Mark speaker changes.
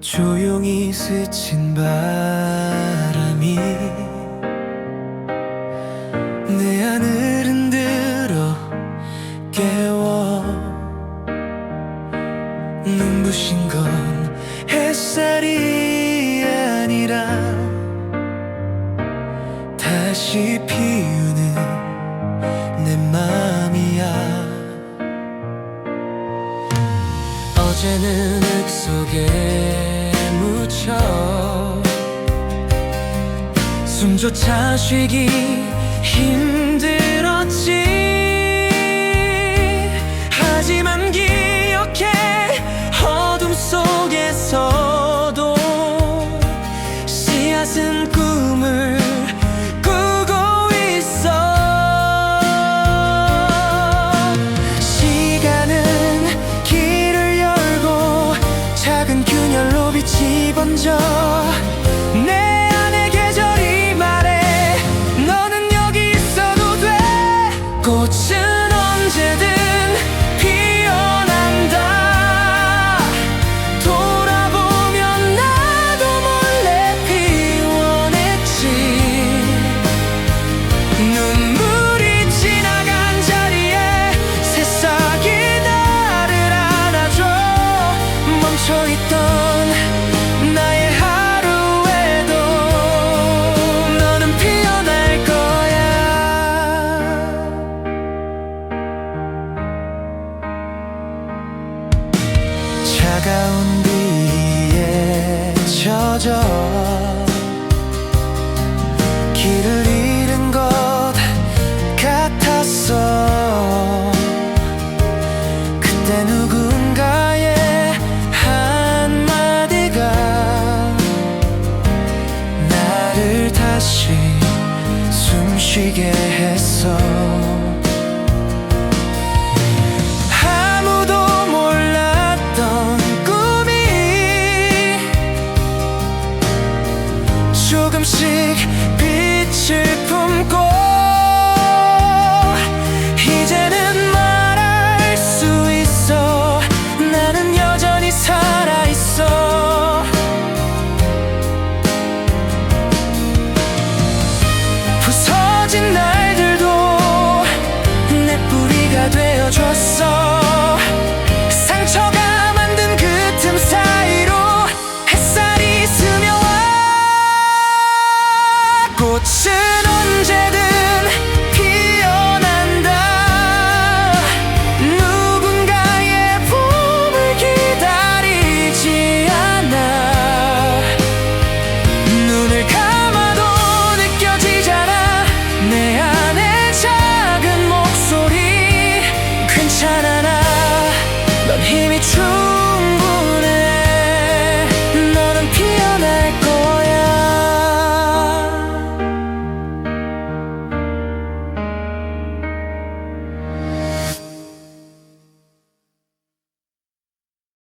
Speaker 1: 조용히 스친 바람이 내 안을 흔들어 깨워. 눈부신 건 햇살이 아니라 다시 피우는 내 맘이야. 어제는 흙 속에 비추쳐 숨조차 쉬기 힘들었지. 하지만 기억해 어둠 속에서도 씨앗은 꿈 차가운 사라진 나